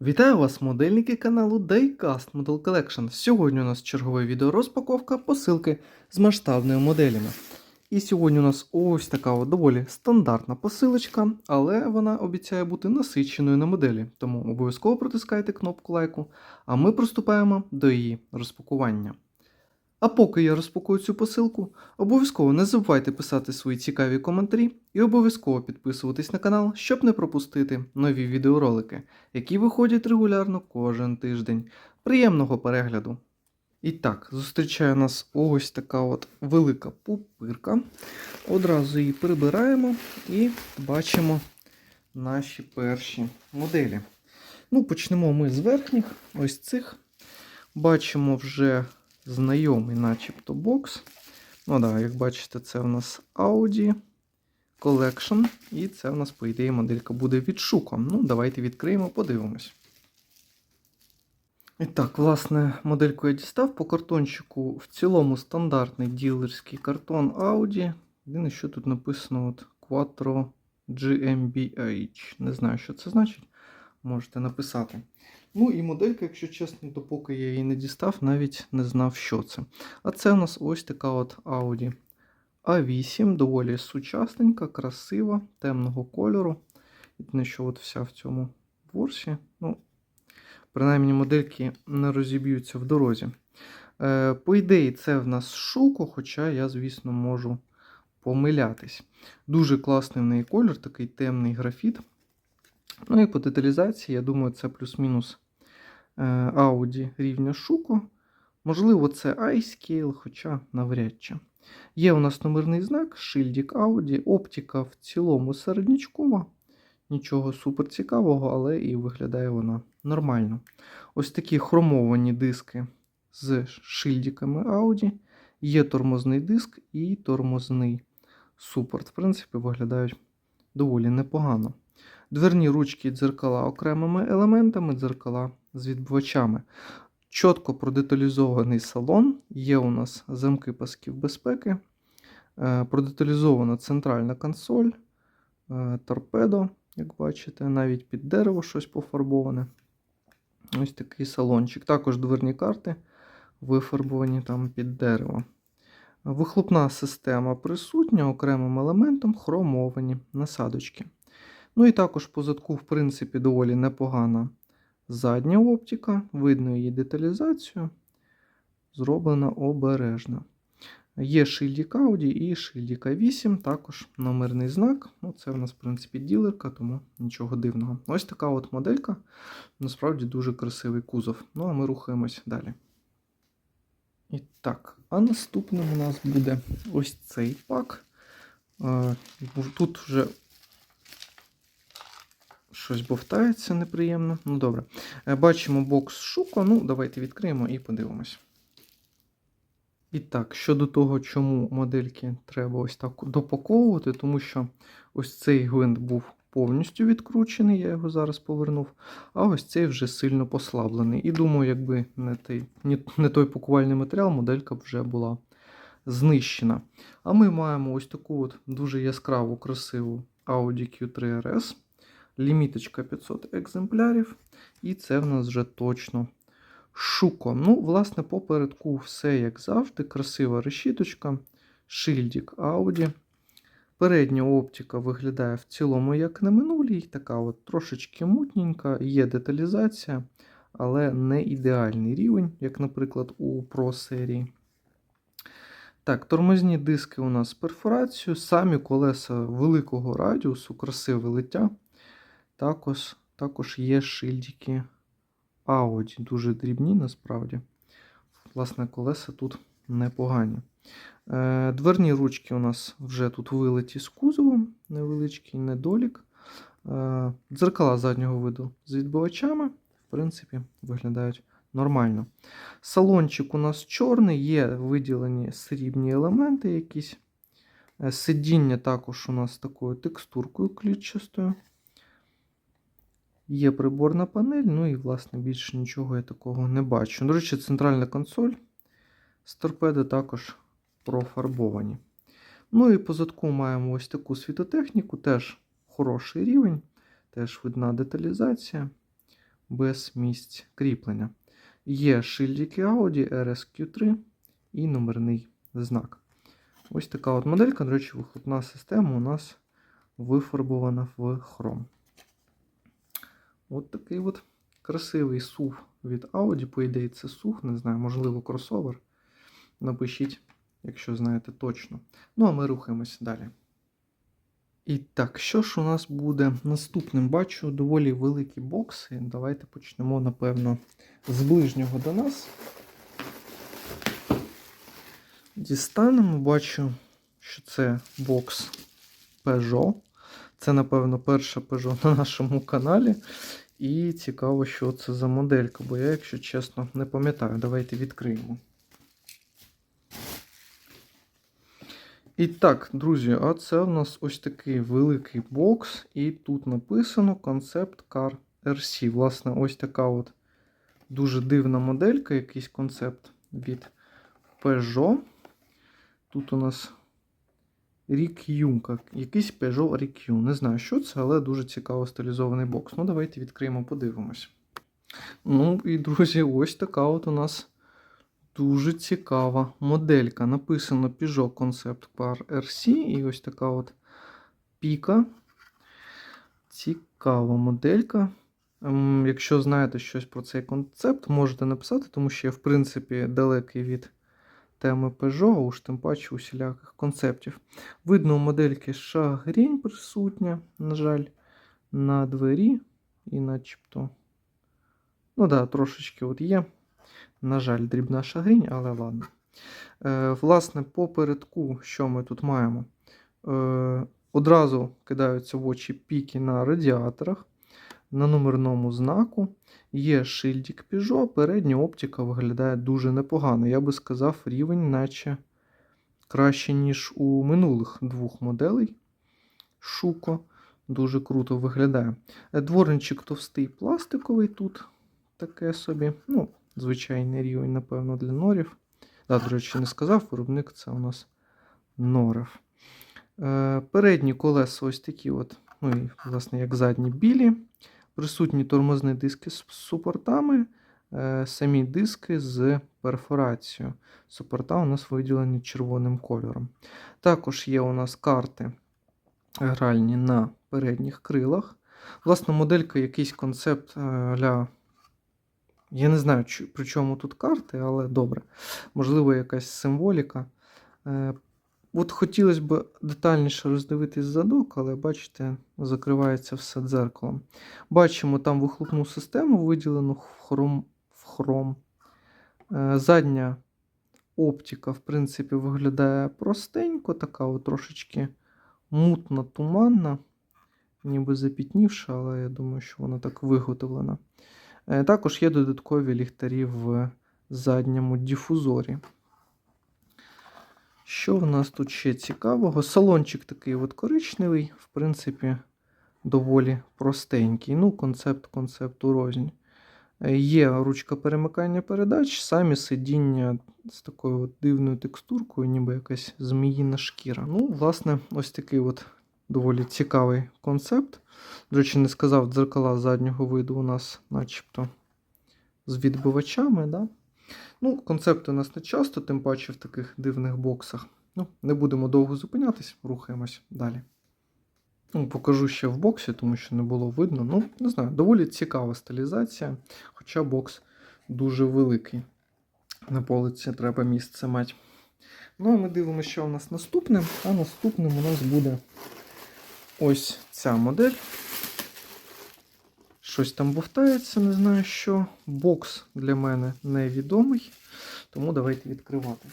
Вітаю вас, модельники каналу Diecast Model Collection. Сьогодні у нас чергова відеорозпаковка посилки з масштабними моделями. І сьогодні у нас ось така доволі стандартна посилочка, але вона обіцяє бути насиченою на моделі, тому обов'язково протискайте кнопку лайку, а ми приступаємо до її розпакування. А поки я розпакую цю посилку, обов'язково не забувайте писати свої цікаві коментарі і обов'язково підписуватись на канал, щоб не пропустити нові відеоролики, які виходять регулярно кожен тиждень. Приємного перегляду! І так, зустрічає нас ось така от велика пупирка. Одразу її прибираємо і бачимо наші перші моделі. Ну, почнемо ми з верхніх, ось цих. Бачимо вже знайомий, начебто, бокс. Ну да, як бачите, це в нас Audi Collection. І це в нас, по ідеї, моделька буде від Шуко. Ну, давайте відкриємо, подивимось. І так, власне, модельку я дістав по картончику. В цілому стандартний ділерський картон Audi. Єдине, що тут написано от Quattro GmbH. Не знаю, що це значить. Можете написати. Ну і моделька, якщо чесно, допоки я її не дістав, навіть не знав, що це. А це у нас ось така от Audi A8, доволі сучасненька, красива, темного кольору. Єдине, що от вся в цьому ворсі. Ну, принаймні, модельки не розіб'ються в дорозі. Е, По ідеї, це в нас шуко, хоча я, звісно, можу помилятись. Дуже класний в неї колір, такий темний графіт. Ну і по деталізації, я думаю, це плюс-мінус Audi рівня шуко. Можливо, це iScale, хоча навряд чи. Є у нас номерний знак, шильдик Audi, оптика в цілому середнячкова. Нічого супер цікавого, але і виглядає вона нормально. Ось такі хромовані диски з шильдиками Audi. Є тормозний диск і тормозний супорт. В принципі, виглядають доволі непогано. Дверні ручки дзеркала окремими елементами, дзеркала з відбивачами. Чітко продеталізований салон. Є у нас замки пасків безпеки, е, продеталізована центральна консоль, е, торпедо, як бачите, навіть під дерево щось пофарбоване. Ось такий салончик. Також дверні карти вифарбовані там під дерево. Вихлопна система присутня окремим елементом хромовані насадочки. Ну і також по задку, в принципі, доволі непогана задня оптика, видно її деталізацію, зроблена обережно. Є шильдик Audi і шильдик A8, також номерний знак. Ну, Це в нас, в принципі, ділерка, тому нічого дивного. Ось така от моделька. Насправді дуже красивий кузов. Ну, а ми рухаємось далі. І так, а наступним у нас буде ось цей пак. Тут вже щось бовтається неприємно. Ну, добре. Е, Бачимо бокс Шуко. Ну, давайте відкриємо і подивимось. І так, щодо того, чому модельки треба ось так допаковувати, тому що ось цей гвинт був повністю відкручений, я його зараз повернув, а ось цей вже сильно послаблений. І думаю, якби не той, не, той пакувальний матеріал, моделька б вже була знищена. А ми маємо ось таку от дуже яскраву, красиву Audi Q3 RS. Ліміточка 500 екземплярів, і це в нас вже точно шуко. Ну, власне, попередку все як завжди. Красива решіточка, шильдик Audi. Передня оптика виглядає в цілому, як на минулій, така от трошечки мутненька, є деталізація, але не ідеальний рівень, як, наприклад, у Pro серії. Так, тормозні диски у нас з перфорацією, самі колеса великого радіусу, красиве лиття. Також також є шильдики Audi, дуже дрібні насправді. Власне, колеса тут непогані. Е, Дверні ручки у нас вже тут вилиті з кузовом, невеличкий недолік. Е, Дзеркала заднього виду з відбивачами, в принципі, виглядають нормально. Салончик у нас чорний, є виділені срібні елементи якісь. Е, Сидіння також у нас такою текстуркою клітчастою. Є приборна панель, ну і, власне, більше нічого я такого не бачу. До речі, центральна консоль з торпеди також профарбовані. Ну і по задку маємо ось таку світотехніку, теж хороший рівень, теж видна деталізація. без місць кріплення. Є шильдики Audi RSQ3 і номерний знак. Ось така от моделька, до речі, вихлопна система у нас вифарбована в хром. От такий от красивий SUV від Audi. По ідеї, це SUV, не знаю, можливо, кросовер. Напишіть, якщо знаєте точно. Ну, а ми рухаємось далі. І так, що ж у нас буде наступним? Бачу доволі великі бокси. Давайте почнемо, напевно, з ближнього до нас. Дістанемо, бачу, що це бокс Peugeot. Це, напевно, перша Peugeot на нашому каналі. І цікаво, що це за моделька, бо я, якщо чесно, не пам'ятаю. Давайте відкриємо. І так, друзі, а це в нас ось такий великий бокс, і тут написано Concept Car RC. Власне, ось така от дуже дивна моделька, якийсь концепт від Peugeot. Тут у нас RQ, якийсь Peugeot RQ. Не знаю, що це, але дуже цікаво стилізований бокс. Ну, давайте відкриємо, подивимось. Ну, і, друзі, ось така от у нас дуже цікава моделька. Написано Peugeot Concept Car RC. І ось така от піка. Цікава моделька. Ем, Якщо знаєте щось про цей концепт, можете написати, тому що я, в принципі, далекий від теми Peugeot, уж тим паче усіляких концептів. Видно, у модельки шагрінь присутня, на жаль, на двері і начебто. Ну да, трошечки от є. На жаль, дрібна шагрінь, але ладно. Е, Власне, по передку, що ми тут маємо? Е, Одразу кидаються в очі піки на радіаторах, на номерному знаку. Є шильдик Peugeot, передня оптика виглядає дуже непогано. Я би сказав, рівень, наче краще, ніж у минулих двох моделей. Шуко. Дуже круто виглядає. Е, Дворничок товстий пластиковий тут таке собі. Ну, звичайний рівень, напевно, для норів. Да, до речі, не сказав, виробник це у нас норів. Е, передні колеса ось такі, от, ну і, власне, як задні білі. Присутні тормозні диски з супортами, е, самі диски з перфорацією. Супорта у нас виділені червоним кольором. Також є у нас карти гральні на передніх крилах. Власне, моделька якийсь концепт е, ля. Я не знаю, при чому тут карти, але добре. Можливо, якась символіка. От хотілося б детальніше роздивитись задок, але бачите, закривається все дзеркалом. Бачимо там вихлопну систему, виділену в хром. В хром. Е, Задня оптика, в принципі, виглядає простенько, така от трошечки мутна, туманна, ніби запітнівша, але я думаю, що вона так виготовлена. Е, Також є додаткові ліхтарі в задньому дифузорі. Що в нас тут ще цікавого? Салончик такий от коричневий, в принципі, доволі простенький. Ну, концепт концепту рознь. Е, Є ручка перемикання передач, самі сидіння з такою от дивною текстуркою, ніби якась зміїна шкіра. Ну, власне, ось такий от доволі цікавий концепт. До речі, не сказав, дзеркала заднього виду у нас, начебто, з відбивачами. Да? Ну, концепти у нас не часто, тим паче в таких дивних боксах. Ну, не будемо довго зупинятись, рухаємось далі. Ну, покажу ще в боксі, тому що не було видно. Ну, не знаю, доволі цікава стилізація, хоча бокс дуже великий. На полиці треба місце мати. Ну, а ми дивимося, що у нас наступне. А наступним у нас буде ось ця модель. Щось там бовтається, не знаю що. Бокс для мене невідомий, тому давайте відкривати.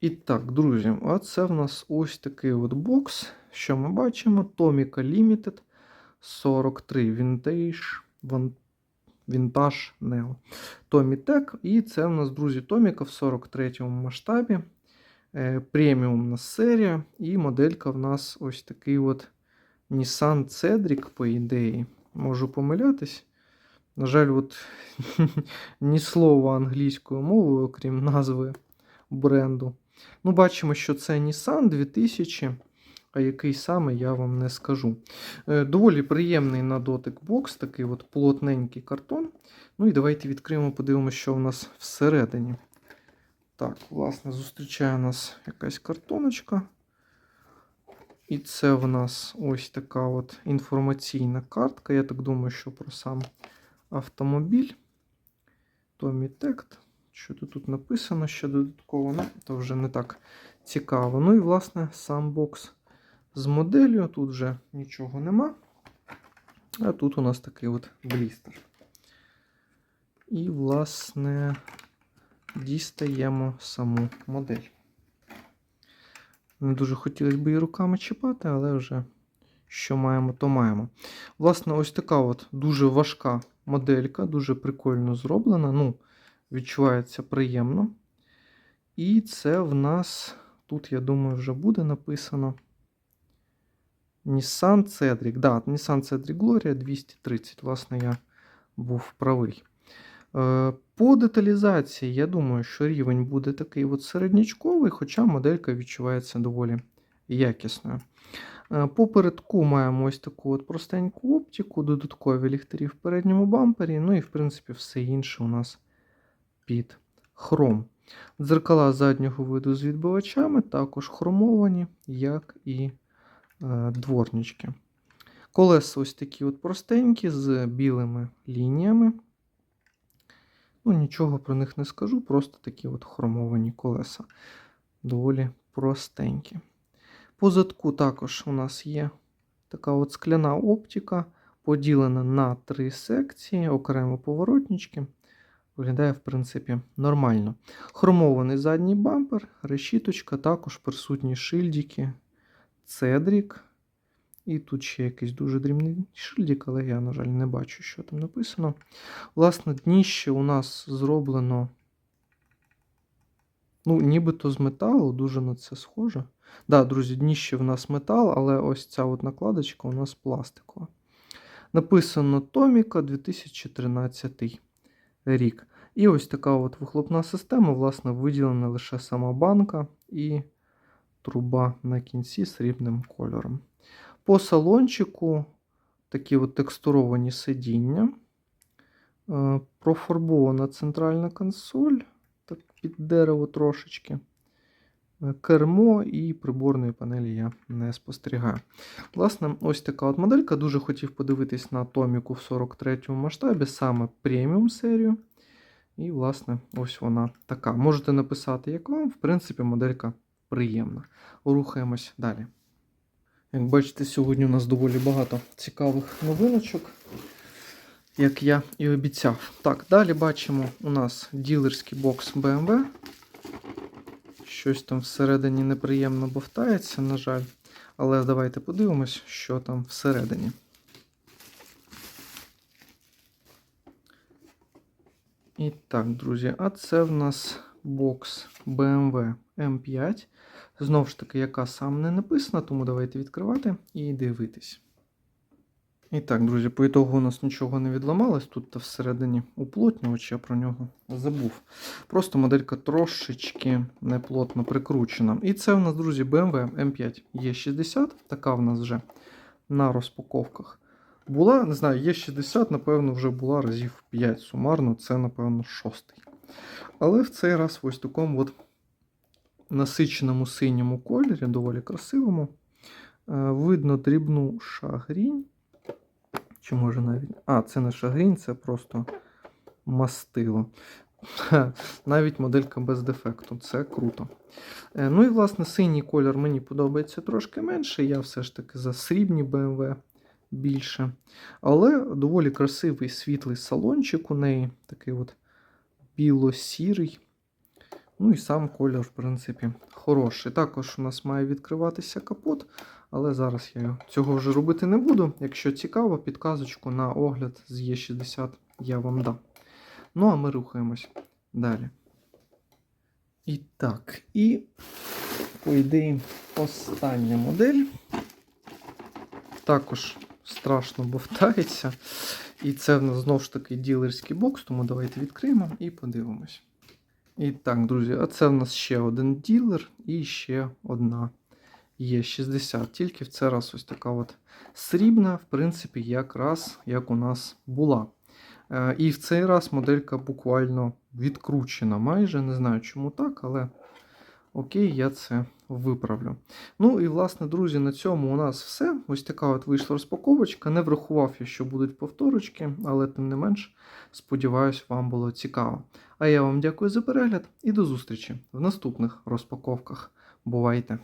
І так, друзі, а це в нас ось такий от бокс. Що ми бачимо? Tomica Limited 43 Vintage Vintage Neo. Tomitech. І це в нас, друзі, Tomica в 43-му масштабі. Е, преміумна серія. І моделька в нас ось такий от Nissan Cedric, по ідеї. Можу помилятись. На жаль, от ні слова англійською мовою, окрім назви бренду. Ну, бачимо, що це Nissan 2000. а який саме я вам не скажу. Е, Доволі приємний на дотик бокс, такий от плотненький картон. Ну і давайте відкриємо, подивимося, що в нас всередині. Так, власне, зустрічає нас якась картоночка. І це в нас ось така от інформаційна картка. Я так думаю, що про сам автомобіль. Томі Тект. Що тут написано ще додатково, ну, то вже не так цікаво. Ну і, власне, сам бокс з моделлю. Тут вже нічого нема. А тут у нас такий от блістер. І, власне, дістаємо саму модель. Не дуже хотілося б її руками чіпати, але вже що маємо, то маємо. Власне, ось така от дуже важка моделька, дуже прикольно зроблена. Ну, відчувається приємно. І це в нас, тут, я думаю, вже буде написано. Nissan Cedric. Да, Nissan Cedric Gloria 230. Власне, я був правий. По деталізації, я думаю, що рівень буде такий от середнячковий, хоча моделька відчувається доволі якісною. Е, По передку маємо ось таку от простеньку оптику, додаткові ліхтарі в передньому бампері, ну і, в принципі, все інше у нас під хром. Дзеркала заднього виду з відбивачами також хромовані, як і е, дворнички. Колеса ось такі от простенькі з білими лініями. Ну, нічого про них не скажу, просто такі от хромовані колеса. Доволі простенькі. По задку також у нас є така от скляна оптика, поділена на три секції, окремо поворотнички. Виглядає, в принципі, нормально. Хромований задній бампер, решіточка, також присутні шильдики, цедрік. І тут ще якийсь дуже дрібний шильдик, але я, на жаль, не бачу, що там написано. Власне, дніще у нас зроблено. Ну, нібито з металу, дуже на це схоже. Так, да, друзі, дніще в нас метал, але ось ця от накладочка у нас пластикова. Написано Томіка 2013 рік. І ось така от вихлопна система, власне, виділена лише сама банка і труба на кінці срібним кольором. По салончику такі от текстуровані сидіння. Е, Профарбована центральна консоль, так під дерево трошечки. Е, Кермо і приборної панелі я не спостерігаю. Власне, ось така от моделька. Дуже хотів подивитись на Томіку в 43-му масштабі, саме преміум серію. І, власне, ось вона така. Можете написати, як вам, в принципі, моделька приємна. Рухаємось далі. Як бачите, сьогодні у нас доволі багато цікавих новиночок, як я і обіцяв. Так, далі бачимо у нас ділерський бокс BMW. Щось там всередині неприємно бовтається, на жаль. Але давайте подивимось, що там всередині. І так, друзі, а це в нас бокс BMW M5. Знову ж таки, яка сам не написана, тому давайте відкривати і дивитись. І так, друзі, по ітогу у нас нічого не відламалось. Тут всередині уплотнювач, я про нього забув. Просто моделька трошечки неплотно прикручена. І це у нас, друзі, BMW M5 E60. Така в нас вже на розпаковках була. Не знаю, E60, напевно, вже була разів 5 сумарно, це, напевно, шостий. Але в цей раз в ось такому от насиченому синьому кольорі, доволі красивому. Е, Видно дрібну шагрінь. Чи може навіть. А, це не шагрінь, це просто мастило. Навіть моделька без дефекту. Це круто. Е, Ну і, власне, синій колір мені подобається трошки менше. Я все ж таки за срібні BMW більше. Але доволі красивий світлий салончик у неї. Такий от біло-сірий. Ну і сам колір, в принципі, хороший. Також у нас має відкриватися капот, але зараз я цього вже робити не буду. Якщо цікаво, підказочку на огляд з Е60 я вам дам. Ну, а ми рухаємось далі. І так, і, по ідеї, остання модель. Також страшно бовтається. І це в нас знову ж таки ділерський бокс, тому давайте відкриємо і подивимось. І так, друзі, а це в нас ще один ділер і ще одна є 60. Тільки в цей раз ось така от срібна, в принципі, якраз як у нас була. Е, І в цей раз моделька буквально відкручена майже. Не знаю, чому так, але окей, я це виправлю. Ну і власне, друзі, на цьому у нас все. Ось така от вийшла розпаковочка. Не врахував я, що будуть повторочки, але тим не менш, сподіваюсь, вам було цікаво. А я вам дякую за перегляд і до зустрічі в наступних розпаковках. Бувайте!